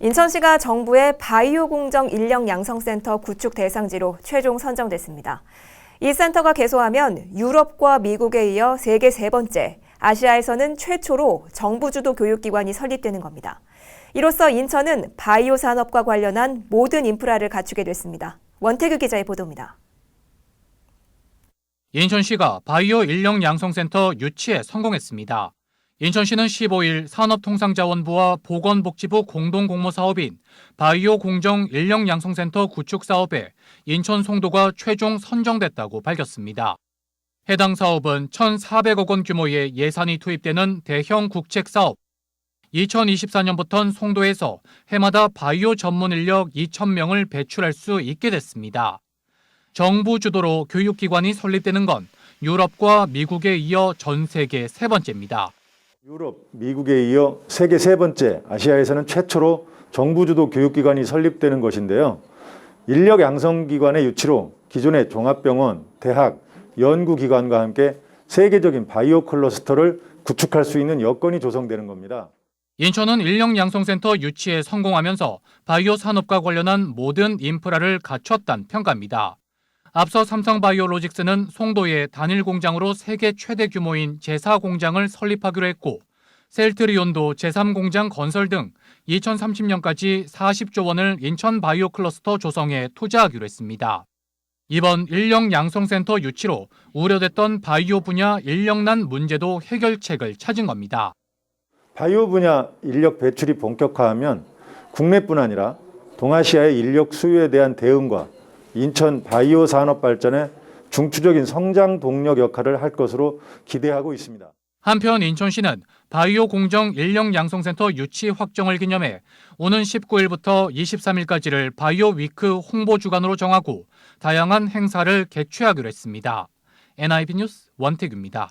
인천시가 정부의 바이오 공정 인력 양성센터 구축 대상지로 최종 선정됐습니다. 이 센터가 개소하면 유럽과 미국에 이어 세계 세 번째, 아시아에서는 최초로 정부 주도 교육기관이 설립되는 겁니다. 이로써 인천은 바이오 산업과 관련한 모든 인프라를 갖추게 됐습니다. 원태규 기자의 보도입니다. 인천시가 바이오 인력 양성센터 유치에 성공했습니다. 인천시는 15일 산업통상자원부와 보건복지부 공동공모사업인 바이오 공정 인력 양성센터 구축 사업에 인천 송도가 최종 선정됐다고 밝혔습니다. 해당 사업은 1,400억 원 규모의 예산이 투입되는 대형 국책 사업. 2024년부터는 송도에서 해마다 바이오 전문 인력 2,000명을 배출할 수 있게 됐습니다. 정부 주도로 교육기관이 설립되는 건 유럽과 미국에 이어 전 세계 세 번째입니다. 유럽, 미국에 이어 세계 세 번째, 아시아에서는 최초로 정부 주도 교육기관이 설립되는 것인데요. 인력 양성 기관의 유치로 기존의 종합병원, 대학, 연구기관과 함께 세계적인 바이오 클러스터를 구축할 수 있는 여건이 조성되는 겁니다. 인천은 인력 양성센터 유치에 성공하면서 바이오 산업과 관련한 모든 인프라를 갖췄다는 평가입니다. 앞서 삼성바이오로직스는 송도에 단일 공장으로 세계 최대 규모인 제4 공장을 설립하기로 했고 셀트리온도 제3공장 건설 등 2030년까지 40조 원을 인천 바이오 클러스터 조성에 투자하기로 했습니다. 이번 인력 양성센터 유치로 우려됐던 바이오 분야 인력난 문제도 해결책을 찾은 겁니다. 바이오 분야 인력 배출이 본격화하면 국내뿐 아니라 동아시아의 인력 수요에 대한 대응과 인천 바이오 산업 발전에 중추적인 성장 동력 역할을 할 것으로 기대하고 있습니다. 한편 인천시는 바이오 공정 인력 양성센터 유치 확정을 기념해 오는 19일부터 23일까지를 바이오 위크 홍보 주간으로 정하고 다양한 행사를 개최하기로 했습니다. NIB 뉴스 원태규입니다.